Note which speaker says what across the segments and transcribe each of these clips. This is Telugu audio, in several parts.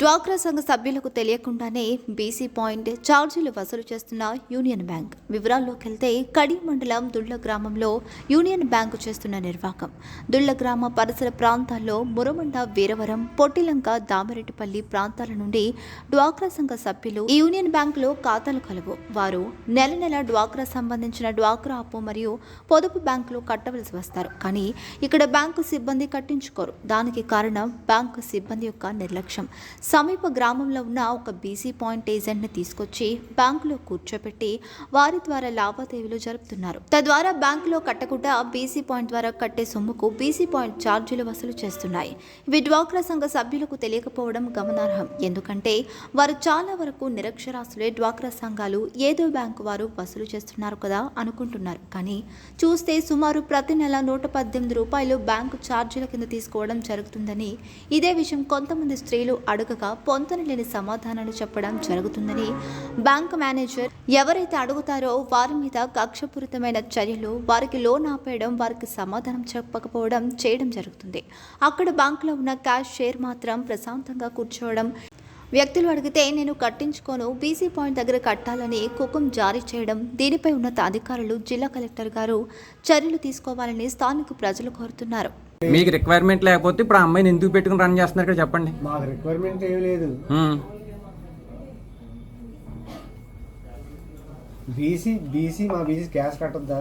Speaker 1: డ్వాక్రా సంఘ సభ్యులకు తెలియకుండానే బీసీ పాయింట్ ఛార్జీలు వసూలు చేస్తున్న యూనియన్ బ్యాంక్. వివరాల్లోకి వెళ్తే కడి మండలం దుళ్ళ గ్రామంలో యూనియన్ బ్యాంకు చేస్తున్న నిర్వాహకం. దుళ్ళ గ్రామ పరిసర ప్రాంతాల్లో మురమండ వీరవరం పొట్టిలంక దామరెడ్డిపల్లి ప్రాంతాల నుండి డ్వాక్రా సంఘ సభ్యులు ఈ యూనియన్ బ్యాంకులో ఖాతాలు కలవు. వారు నెల నెల డ్వాక్రా సంబంధించిన డ్వాక్రా అప్పు మరియు పొదుపు బ్యాంకులో కట్టవలసి వస్తారు. కానీ ఇక్కడ బ్యాంకు సిబ్బంది కట్టించుకోరు. దానికి కారణం బ్యాంకు సిబ్బంది యొక్క నిర్లక్ష్యం. సమీప గ్రామంలో ఉన్న ఒక బీసీ పాయింట్ ఏజెంట్ని తీసుకొచ్చి బ్యాంకులో కూర్చోబెట్టి వారి ద్వారా లావాదేవీలు జరుపుతున్నారు. తద్వారా బ్యాంకులో కట్టకుండా బీసీ పాయింట్ ద్వారా కట్టే సొమ్ముకు బీసీ పాయింట్ ఛార్జీలు వసూలు చేస్తున్నాయి. ఇవి డ్వాక్రా సంఘ సభ్యులకు తెలియకపోవడం గమనార్హం. ఎందుకంటే వారు చాలా వరకు నిరక్షరాస్యులే డ్వాక్రా సంఘాలు ఏదో బ్యాంకు వారు వసూలు చేస్తున్నారు కదా అనుకుంటున్నారు. కానీ చూస్తే సుమారు ప్రతి నెల నూట పద్దెనిమిది రూపాయలు బ్యాంకు ఛార్జీల కింద తీసుకోవడం జరుగుతుందని ఇదే విషయం కొంతమంది స్త్రీలు అడగగా పొంతన లేని సమాధానాలు చెప్పడం జరుగుతుందని బ్యాంక్ మేనేజర్ ఎవరైతే అడుగుతారో వారి మీద కక్షపూరితమైన చర్యలు వారికి లోన్ ఆపేయడం వారికి సమాధానం చెప్పకపోవడం చేయడం జరుగుతుంది. అక్కడ బ్యాంకులో ఉన్న క్యాష్ షేర్ మాత్రం ప్రశాంతంగా కూర్చోవడం. వ్యక్తులు అడిగితే నేను కట్టించుకోను బీసీ పాయింట్ దగ్గర కట్టాలని కుకం జారీ చేయడం. దీనిపై ఉన్నత అధికారులు జిల్లా కలెక్టర్ గారు చర్యలు తీసుకోవాలని స్థానిక ప్రజలు కోరుతున్నారు.
Speaker 2: మీకు రిక్వైర్మెంట్ లేకపోతే ఇప్పుడు ఆ అమ్మాయిని ఎందుకు పెట్టుకుని రన్ చేస్తున్నారు ఇక్కడ చెప్పండి.
Speaker 3: మాకు రిక్వైర్మెంట్ ఏం లేదు. బీసీ బీసీ మా బీసీ క్యాష్ కట్టొద్దా?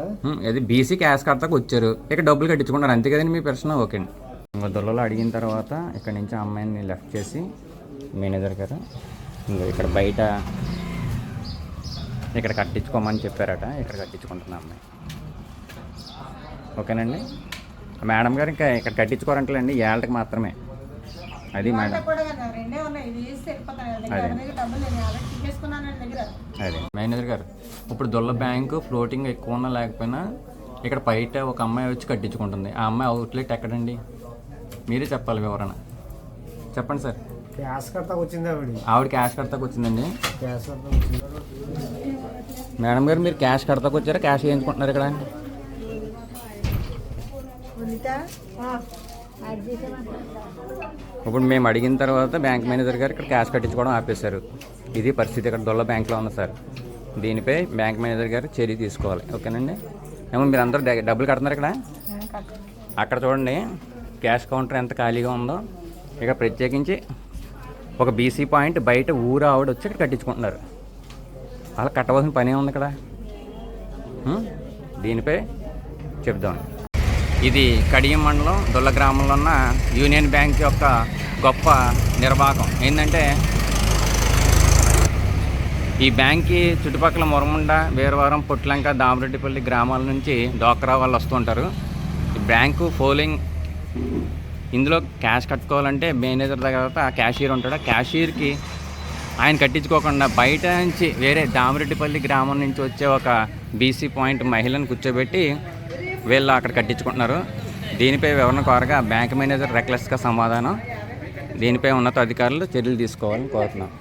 Speaker 2: అది బీసీ క్యాష్ కడతాకు వచ్చారు. ఇక్కడ డబ్బులు కట్టించుకున్నారు అంతే కదండి మీ ప్రశ్న? ఓకే అండి. ఇంకో దొల్లలో అడిగిన తర్వాత ఇక్కడ నుంచి ఆ అమ్మాయిని లెఫ్ట్ చేసి మేనేజర్ గారు ఇంకో ఇక్కడ బయట ఇక్కడ కట్టించుకోమని చెప్పారట. ఇక్కడ కట్టించుకుంటున్నా అమ్మాయి. ఓకేనండి? మేడం గారు ఇంకా ఇక్కడ కట్టించుకోరంటలేండి ఏళ్ళకి మాత్రమే. అది మేడం. అదే. మేనేజర్ గారు ఇప్పుడు దొల్ల బ్యాంకు ఫ్లోటింగ్ ఎక్కువ ఉన్నా లేకపోయినా ఇక్కడ బయట ఒక అమ్మాయి వచ్చి కట్టించుకుంటుంది. ఆ అమ్మాయి అవుట్లెట్ ఎక్కడండి? మీరే చెప్పాలి వివరణ. చెప్పండి సార్.
Speaker 3: క్యాష్ కడతాకు వచ్చింది ఆవిడ.
Speaker 2: ఆవిడ క్యాష్ కడతాకు వచ్చిందండి.
Speaker 3: క్యాష్ కడతాకు వచ్చింది.
Speaker 2: మేడం గారు మీరు క్యాష్ కడతాకు వచ్చారా? క్యాష్ వేయించుకుంటున్నారు ఇక్కడ? ఇప్పుడు మేము అడిగిన తర్వాత బ్యాంక్ మేనేజర్ గారు ఇక్కడ క్యాష్ కట్టించుకోవడం ఆపేశారు. ఇది పరిస్థితి ఇక్కడ దొల్ల బ్యాంక్లో ఉంది సార్. దీనిపై బ్యాంక్ మేనేజర్ గారు చర్య తీసుకోవాలి. ఓకేనండి? ఏమో మీరు అందరూ డబ్బులు కడుతున్నారు ఇక్కడ? అక్కడ చూడండి. క్యాష్ కౌంటర్ ఎంత ఖాళీగా ఉందో. ఇక ప్రత్యేకించి ఒక బీసీ పాయింట్ బయట ఊరు ఆవిడ వచ్చి ఇక్కడ కట్టించుకుంటున్నారు. అలా కట్టవలసిన పని ఉంది ఇక్కడ? దీనిపై చెప్దాం. ఇది కడియం మండలం దొల్ల గ్రామంలో ఉన్న యూనియన్ బ్యాంక్ యొక్క గొప్ప నిర్వాహకం. ఏంటంటే ఈ బ్యాంక్కి చుట్టుపక్కల మురముండ వీరవరం పొట్లంక దామరెడ్డిపల్లి గ్రామాల నుంచి డోక్రా వాళ్ళు వస్తూ ఉంటారు. ఈ బ్యాంకు ఫోలింగ్ ఇందులో క్యాష్ కట్టుకోవాలంటే మేనేజర్ దగ్గర క్యాషియర్ ఉంటాడు. క్యాషియర్కి ఆయన కట్టించుకోకుండా బయట నుంచి వేరే దామరెడ్డిపల్లి గ్రామం నుంచి వచ్చే ఒక బీసీ పాయింట్ మహిళను కూర్చోబెట్టి వీళ్ళు అక్కడ కట్టించుకుంటున్నారు. దీనిపై వివరణ కోరగా బ్యాంక్ మేనేజర్ రెక్లెస్గా సమాధానం. దీనిపై ఉన్నత అధికారులు చర్యలు తీసుకోవాలని కోరుతున్నాం.